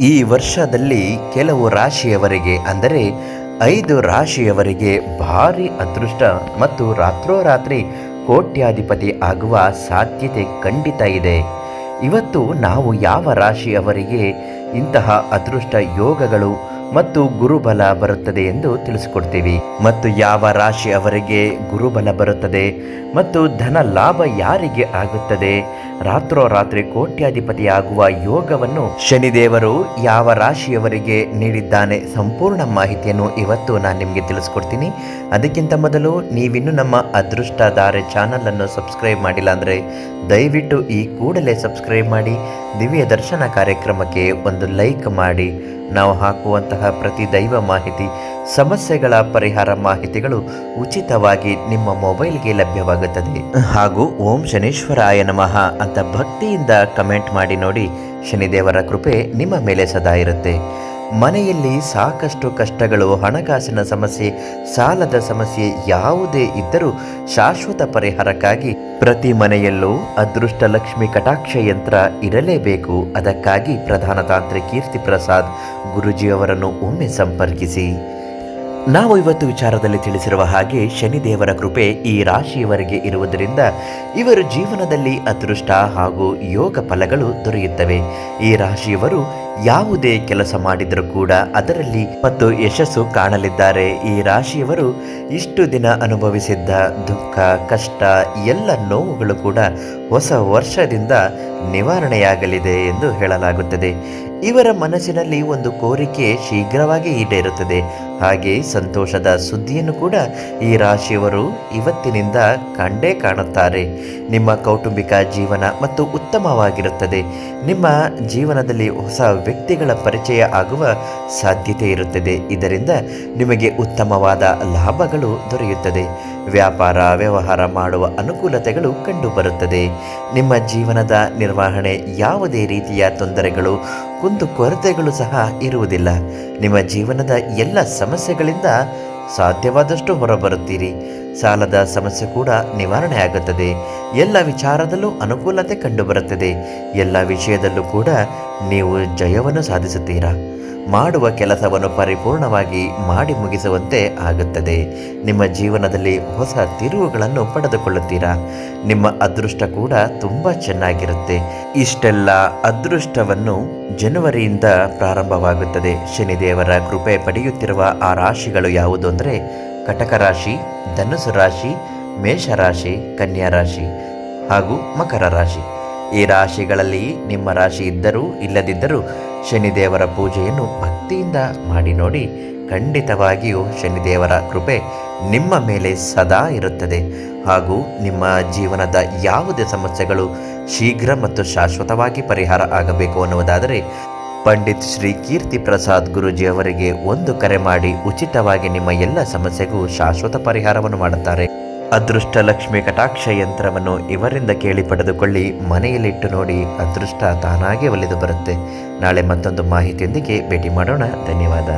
ಈ ವರ್ಷದಲ್ಲಿ ಕೆಲವು ರಾಶಿಯವರಿಗೆ ಅಂದರೆ ಐದು ರಾಶಿಯವರಿಗೆ ಭಾರಿ ಅದೃಷ್ಟ ಮತ್ತು ರಾತ್ರೋರಾತ್ರಿ ಕೋಟ್ಯಾಧಿಪತಿ ಆಗುವ ಸಾಧ್ಯತೆ ಖಂಡಿತ ಇದೆ. ಇವತ್ತು ನಾವು ಯಾವ ರಾಶಿಯವರಿಗೆ ಇಂತಹ ಅದೃಷ್ಟ ಯೋಗಗಳು ಮತ್ತು ಗುರುಬಲ ಬರುತ್ತದೆ ಎಂದು ತಿಳಿಸಿಕೊಡ್ತೀವಿ. ಮತ್ತು ಯಾವ ರಾಶಿ ಅವರಿಗೆ ಗುರುಬಲ ಬರುತ್ತದೆ ಮತ್ತು ಧನ ಲಾಭ ಯಾರಿಗೆ ಆಗುತ್ತದೆ? ರಾತ್ರೋರಾತ್ರಿ ಕೋಟ್ಯಾಧಿಪತಿ ಆಗುವ ಯೋಗವನ್ನು ಶನಿದೇವರು ಯಾವ ರಾಶಿಯವರಿಗೆ ನೀಡಿದ್ದಾನೆ ಸಂಪೂರ್ಣ ಮಾಹಿತಿಯನ್ನು ಇವತ್ತು ನಾನು ನಿಮಗೆ ತಿಳಿಸ್ಕೊಡ್ತೀನಿ. ಅದಕ್ಕಿಂತ ಮೊದಲು ನೀವಿನ್ನೂ ನಮ್ಮ ಅದೃಷ್ಟಧಾರೆ ಚಾನಲ್ ಅನ್ನು ಸಬ್ಸ್ಕ್ರೈಬ್ ಮಾಡಿಲ್ಲ ಅಂದರೆ ದಯವಿಟ್ಟು ಈ ಕೂಡಲೇ ಸಬ್ಸ್ಕ್ರೈಬ್ ಮಾಡಿ. ದಿವ್ಯ ದರ್ಶನ ಕಾರ್ಯಕ್ರಮಕ್ಕೆ ಒಂದು ಲೈಕ್ ಮಾಡಿ. ನಾವು ಹಾಕುವಂತಹ ಪ್ರತಿ ದೈವ ಮಾಹಿತಿ, ಸಮಸ್ಯೆಗಳ ಪರಿಹಾರ ಮಾಹಿತಿಗಳು ಉಚಿತವಾಗಿ ನಿಮ್ಮ ಮೊಬೈಲ್ಗೆ ಲಭ್ಯವಾಗುತ್ತದೆ. ಹಾಗೂ ಓಂ ಶನೇಶ್ವರಾಯ ನಮಃ ಅಂತ ಭಕ್ತಿಯಿಂದ ಕಮೆಂಟ್ ಮಾಡಿ ನೋಡಿ, ಶನಿದೇವರ ಕೃಪೆ ನಿಮ್ಮ ಮೇಲೆ ಸದಾ ಇರುತ್ತೆ. ಮನೆಯಲ್ಲಿ ಸಾಕಷ್ಟು ಕಷ್ಟಗಳು, ಹಣಕಾಸಿನ ಸಮಸ್ಯೆ, ಸಾಲದ ಸಮಸ್ಯೆ ಯಾವುದೇ ಇದ್ದರೂ ಶಾಶ್ವತ ಪರಿಹಾರಕ್ಕಾಗಿ ಪ್ರತಿ ಮನೆಯಲ್ಲೂ ಅದೃಷ್ಟ ಲಕ್ಷ್ಮಿ ಕಟಾಕ್ಷ ಯಂತ್ರ ಇರಲೇಬೇಕು. ಅದಕ್ಕಾಗಿ ಪ್ರಧಾನ ತಾಂತ್ರಿ ಕೀರ್ತಿ ಪ್ರಸಾದ್ ಗುರುಜಿಯವರನ್ನು ಒಮ್ಮೆ ಸಂಪರ್ಕಿಸಿ. ನಾವು ಇವತ್ತು ವಿಚಾರದಲ್ಲಿ ತಿಳಿಸಿರುವ ಹಾಗೆ ಶನಿದೇವರ ಕೃಪೆ ಈ ರಾಶಿಯವರಿಗೆ ಇರುವುದರಿಂದ ಇವರ ಜೀವನದಲ್ಲಿ ಅದೃಷ್ಟ ಹಾಗೂ ಯೋಗ ಫಲಗಳು ದೊರೆಯುತ್ತವೆ. ಈ ರಾಶಿಯವರು ಯಾವುದೇ ಕೆಲಸ ಮಾಡಿದರೂ ಕೂಡ ಅದರಲ್ಲಿ ಮತ್ತು ಯಶಸ್ಸು ಕಾಣಲಿದ್ದಾರೆ. ಈ ರಾಶಿಯವರು ಇಷ್ಟು ದಿನ ಅನುಭವಿಸಿದ್ದ ದುಃಖ, ಕಷ್ಟ, ಎಲ್ಲ ನೋವುಗಳು ಕೂಡ ಹೊಸ ವರ್ಷದಿಂದ ನಿವಾರಣೆಯಾಗಲಿದೆ ಎಂದು ಹೇಳಲಾಗುತ್ತದೆ. ಇವರ ಮನಸ್ಸಿನಲ್ಲಿ ಒಂದು ಕೋರಿಕೆ ಶೀಘ್ರವಾಗಿ ಈಡೇರುತ್ತದೆ. ಹಾಗೆ ಸಂತೋಷದ ಸುದ್ದಿಯನ್ನು ಕೂಡ ಈ ರಾಶಿಯವರು ಇವತ್ತಿನಿಂದ ಕಂಡೇ ಕಾಣುತ್ತಾರೆ. ನಿಮ್ಮ ಕೌಟುಂಬಿಕ ಜೀವನ ಮತ್ತು ಉತ್ತಮವಾಗಿರುತ್ತದೆ. ನಿಮ್ಮ ಜೀವನದಲ್ಲಿ ಹೊಸ ವ್ಯಕ್ತಿಗಳ ಪರಿಚಯ ಆಗುವ ಸಾಧ್ಯತೆ ಇರುತ್ತದೆ. ಇದರಿಂದ ನಿಮಗೆ ಉತ್ತಮವಾದ ಲಾಭಗಳು ದೊರೆಯುತ್ತದೆ. ವ್ಯಾಪಾರ, ವ್ಯವಹಾರ ಮಾಡುವ ಅನುಕೂಲತೆಗಳು ಕಂಡುಬರುತ್ತದೆ. ನಿಮ್ಮ ಜೀವನದ ನಿರ್ವಹಣೆ ಯಾವುದೇ ರೀತಿಯ ತೊಂದರೆಗಳು, ಕುಂದು ಕೊರತೆಗಳು ಸಹ ಇರುವುದಿಲ್ಲ. ನಿಮ್ಮ ಜೀವನದ ಎಲ್ಲ ಸಮಸ್ಯೆಗಳಿಂದ ಸಾಧ್ಯವಾದಷ್ಟು ಹೊರಬರುತ್ತೀರಿ. ಸಾಲದ ಸಮಸ್ಯೆ ಕೂಡ ನಿವಾರಣೆ ಆಗುತ್ತದೆ ಎಲ್ಲ ವಿಚಾರದಲ್ಲೂ ಅನುಕೂಲತೆ ಕಂಡುಬರುತ್ತದೆ. ಎಲ್ಲ ವಿಷಯದಲ್ಲೂ ಕೂಡ ನೀವು ಜಯವನ್ನು ಸಾಧಿಸುತ್ತೀರಾ? ಮಾಡುವ ಕೆಲಸವನ್ನು ಪರಿಪೂರ್ಣವಾಗಿ ಮಾಡಿ ಮುಗಿಸುವಂತೆ ಆಗುತ್ತದೆ. ನಿಮ್ಮ ಜೀವನದಲ್ಲಿ ಹೊಸ ತಿರುವುಗಳನ್ನು ಪಡೆದುಕೊಳ್ಳುತ್ತೀರಾ? ನಿಮ್ಮ ಅದೃಷ್ಟ ಕೂಡ ತುಂಬ ಚೆನ್ನಾಗಿರುತ್ತೆ. ಇಷ್ಟೆಲ್ಲ ಅದೃಷ್ಟವನ್ನು ಜನವರಿಯಿಂದ ಪ್ರಾರಂಭವಾಗುತ್ತದೆ. ಶನಿದೇವರ ಕೃಪೆ ಪಡೆಯುತ್ತಿರುವ ಆ ರಾಶಿಗಳು ಯಾವುದು ಅಂದರೆ ಕಟಕ ರಾಶಿ, ಧನುಸು ರಾಶಿ ಮೇಷರಾಶಿ ಕನ್ಯಾ ರಾಶಿ ಹಾಗೂ ಮಕರ ರಾಶಿ. ಈ ರಾಶಿಗಳಲ್ಲಿ ನಿಮ್ಮ ರಾಶಿ ಇದ್ದರೂ ಇಲ್ಲದಿದ್ದರೂ ಶನಿದೇವರ ಪೂಜೆಯನ್ನು ಭಕ್ತಿಯಿಂದ ಮಾಡಿ ನೋಡಿ, ಖಂಡಿತವಾಗಿಯೂ ಶನಿದೇವರ ಕೃಪೆ ನಿಮ್ಮ ಮೇಲೆ ಸದಾ ಇರುತ್ತದೆ. ಹಾಗೂ ನಿಮ್ಮ ಜೀವನದ ಯಾವುದೇ ಸಮಸ್ಯೆಗಳು ಶೀಘ್ರ ಮತ್ತು ಶಾಶ್ವತವಾಗಿ ಪರಿಹಾರ ಆಗಬೇಕು ಅನ್ನುವುದಾದರೆ, ಪಂಡಿತ್ ಶ್ರೀ ಕೀರ್ತಿ ಪ್ರಸಾದ್ ಗುರುಜಿ ಅವರಿಗೆ ಒಂದು ಕರೆ ಮಾಡಿ, ಉಚಿತವಾಗಿ ನಿಮ್ಮ ಎಲ್ಲ ಸಮಸ್ಯೆಗೂ ಶಾಶ್ವತ ಪರಿಹಾರವನ್ನು ಮಾಡುತ್ತಾರೆ. ಅದೃಷ್ಟ ಲಕ್ಷ್ಮಿ ಕಟಾಕ್ಷ ಯಂತ್ರವನ್ನು ಇವರಿಂದ ಕೇಳಿ ಪಡೆದುಕೊಳ್ಳಿ, ಮನೆಯಲ್ಲಿಟ್ಟು ನೋಡಿ ಅದೃಷ್ಟ ತಾನಾಗೇ ಒಲಿದು ಬರುತ್ತೆ. ನಾಳೆ ಮತ್ತೊಂದು ಮಾಹಿತಿಯೊಂದಿಗೆ ಭೇಟಿ ಮಾಡೋಣ. ಧನ್ಯವಾದ.